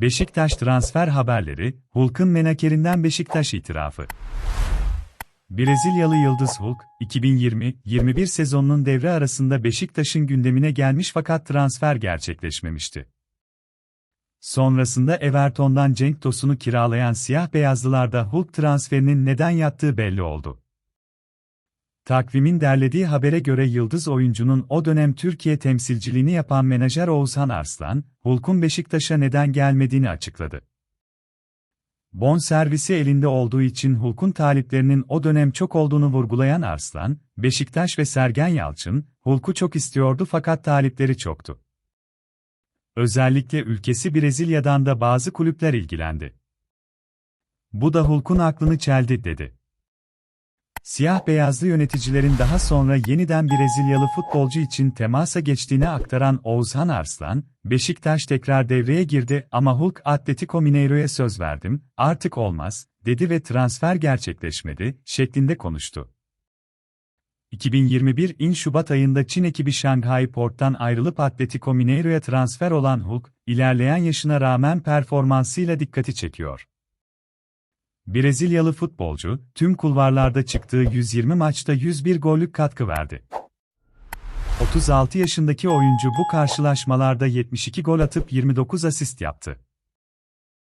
Beşiktaş transfer haberleri, Hulk'ın menakerinden Beşiktaş itirafı. Brezilyalı Yıldız Hulk, 2020-21 sezonunun devre arasında Beşiktaş'ın gündemine gelmiş fakat transfer gerçekleşmemişti. Sonrasında Everton'dan Cenk Tosun'u kiralayan siyah beyazlılarda Hulk transferinin neden yattığı belli oldu. Takvimin derlediği habere göre yıldız oyuncunun o dönem Türkiye temsilciliğini yapan menajer Oğuzhan Arslan, Hulk'un Beşiktaş'a neden gelmediğini açıkladı. Bon servisi elinde olduğu için Hulk'un taliplerinin o dönem çok olduğunu vurgulayan Arslan, Beşiktaş ve Sergen Yalçın, Hulk'u çok istiyordu fakat talipleri çoktu. Özellikle ülkesi Brezilya'dan da bazı kulüpler ilgilendi. Bu da Hulk'un aklını çeldi dedi. Siyah beyazlı yöneticilerin daha sonra yeniden Brezilyalı futbolcu için temasa geçtiğini aktaran Oğuzhan Arslan, Beşiktaş tekrar devreye girdi ama Hulk Atletico Mineiro'ya söz verdim, artık olmaz, dedi ve transfer gerçekleşmedi, şeklinde konuştu. 2021 in Şubat ayında Çin ekibi Shanghai Port'tan ayrılıp Atletico Mineiro'ya transfer olan Hulk, ilerleyen yaşına rağmen performansıyla dikkati çekiyor. Brezilyalı futbolcu, tüm kulvarlarda çıktığı 120 maçta 101 gollük katkı verdi. 36 yaşındaki oyuncu bu karşılaşmalarda 72 gol atıp 29 asist yaptı.